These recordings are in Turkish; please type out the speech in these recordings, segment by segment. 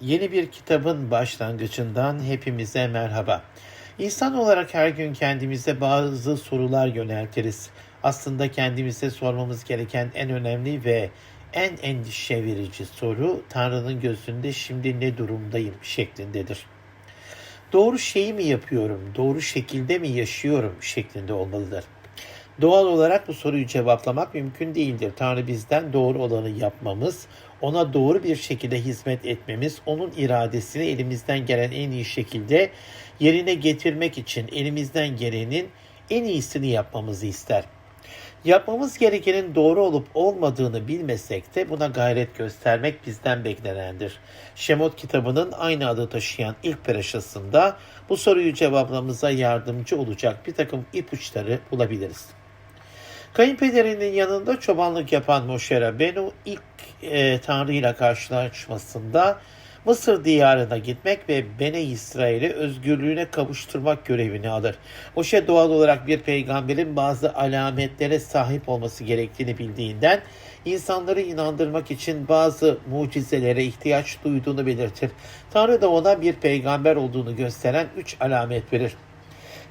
Yeni bir kitabın başlangıcından hepimize merhaba. İnsan olarak her gün kendimize bazı sorular yöneltiriz. Aslında kendimize sormamız gereken en önemli ve en endişe verici soru Tanrı'nın gözünde şimdi ne durumdayım şeklindedir. Doğru şeyi mi yapıyorum, doğru şekilde mi yaşıyorum şeklinde olmalıdır. Doğal olarak bu soruyu cevaplamak mümkün değildir. Tanrı bizden doğru olanı yapmamız, ona doğru bir şekilde hizmet etmemiz, onun iradesini elimizden gelen en iyi şekilde yerine getirmek için elimizden gelenin en iyisini yapmamızı ister. Yapmamız gerekenin doğru olup olmadığını bilmesek de buna gayret göstermek bizden beklenendir. Şemot kitabının aynı adı taşıyan ilk peraşasında bu soruyu cevaplamamıza yardımcı olacak bir takım ipuçları bulabiliriz. Kayınpederinin yanında çobanlık yapan Moshe Rabbeinu ilk e, Tanrı ile karşılaşmasında Mısır diyarına gitmek ve Bene İsrail'i özgürlüğüne kavuşturmak görevini alır. Moshe doğal olarak bir peygamberin bazı alametlere sahip olması gerektiğini bildiğinden insanları inandırmak için bazı mucizelere ihtiyaç duyduğunu belirtir. Tanrı da ona bir peygamber olduğunu gösteren üç alamet verir.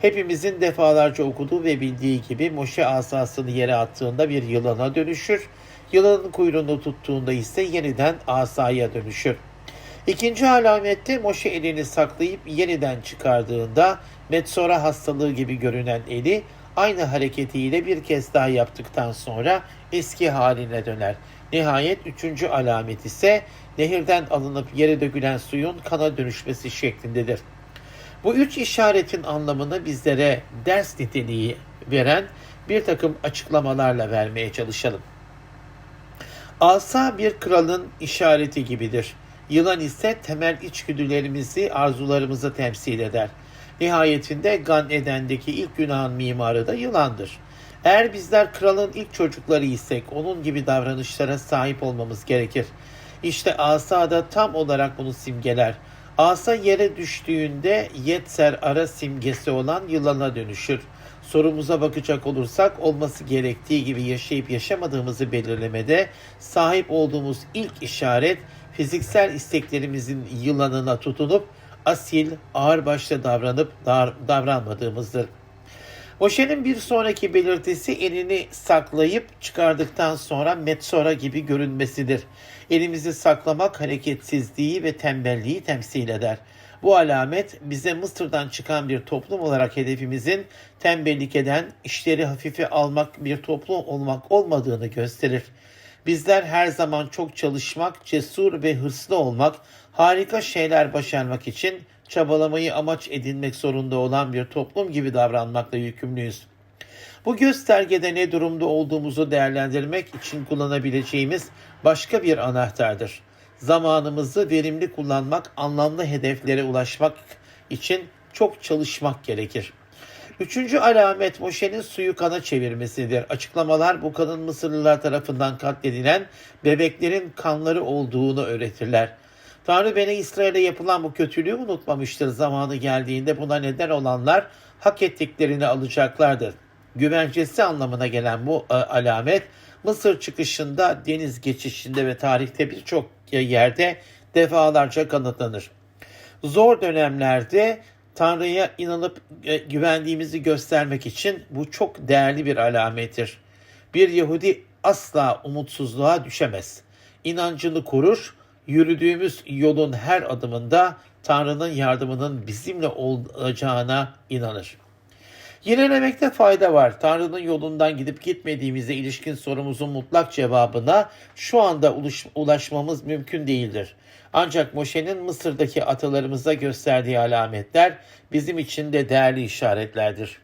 Hepimizin defalarca okuduğu ve bildiği gibi Moşe asasını yere attığında bir yılana dönüşür. Yılanın kuyruğunu tuttuğunda ise yeniden asaya dönüşür. İkinci alamette Moşe elini saklayıp yeniden çıkardığında Metsora hastalığı gibi görünen eli aynı hareketiyle bir kez daha yaptıktan sonra eski haline döner. Nihayet üçüncü alamet ise nehirden alınıp yere dökülen suyun kana dönüşmesi şeklindedir. Bu üç işaretin anlamını bizlere ders niteliği veren bir takım açıklamalarla vermeye çalışalım. Asa bir kralın işareti gibidir. Yılan ise temel içgüdülerimizi, arzularımızı temsil eder. Nihayetinde Gan Eden'deki ilk günahın mimarı da yılandır. Eğer bizler kralın ilk çocukları isek onun gibi davranışlara sahip olmamız gerekir. İşte asa da tam olarak bunu simgeler. Asa yere düştüğünde Yetser ara simgesi olan yılana dönüşür. Sorumuza bakacak olursak olması gerektiği gibi yaşayıp yaşamadığımızı belirlemede sahip olduğumuz ilk işaret fiziksel isteklerimizin yılanına tutunup asil, ağırbaşlı davranıp dar, davranmadığımızdır. Moşe'nin bir sonraki belirtisi elini saklayıp çıkardıktan sonra metsora gibi görünmesidir. Elimizi saklamak hareketsizliği ve tembelliği temsil eder. Bu alamet bize Mısır'dan çıkan bir toplum olarak hedefimizin tembellik eden, işleri hafife almak bir toplum olmak olmadığını gösterir. Bizler her zaman çok çalışmak, cesur ve hırslı olmak, harika şeyler başarmak için çabalamayı amaç edinmek zorunda olan bir toplum gibi davranmakla yükümlüyüz. Bu göstergede ne durumda olduğumuzu değerlendirmek için kullanabileceğimiz başka bir anahtardır. Zamanımızı verimli kullanmak, anlamlı hedeflere ulaşmak için çok çalışmak gerekir. Üçüncü alamet Moşe'nin suyu kana çevirmesidir. Açıklamalar bu kanın Mısırlılar tarafından katledilen bebeklerin kanları olduğunu öğretirler. Tanrı beni İsrail'e yapılan bu kötülüğü unutmamıştır. Zamanı geldiğinde buna neden olanlar hak ettiklerini alacaklardır. Güvencesi anlamına gelen bu e, alamet Mısır çıkışında, deniz geçişinde ve tarihte birçok yerde defalarca kanıtlanır. Zor dönemlerde Tanrı'ya inanıp e, güvendiğimizi göstermek için bu çok değerli bir alamettir. Bir Yahudi asla umutsuzluğa düşemez. İnancını korur, yürüdüğümüz yolun her adımında Tanrı'nın yardımının bizimle olacağına inanır. Yinelemekte fayda var. Tanrı'nın yolundan gidip gitmediğimize ilişkin sorumuzun mutlak cevabına şu anda ulaşmamız mümkün değildir. Ancak Moşe'nin Mısır'daki atalarımıza gösterdiği alametler bizim için de değerli işaretlerdir.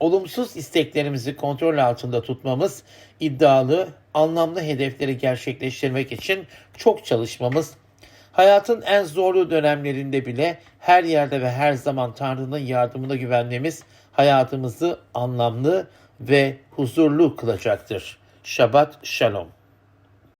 Olumsuz isteklerimizi kontrol altında tutmamız, iddialı, anlamlı hedefleri gerçekleştirmek için çok çalışmamız, hayatın en zorlu dönemlerinde bile her yerde ve her zaman Tanrı'nın yardımına güvenmemiz hayatımızı anlamlı ve huzurlu kılacaktır. Şabat Shalom.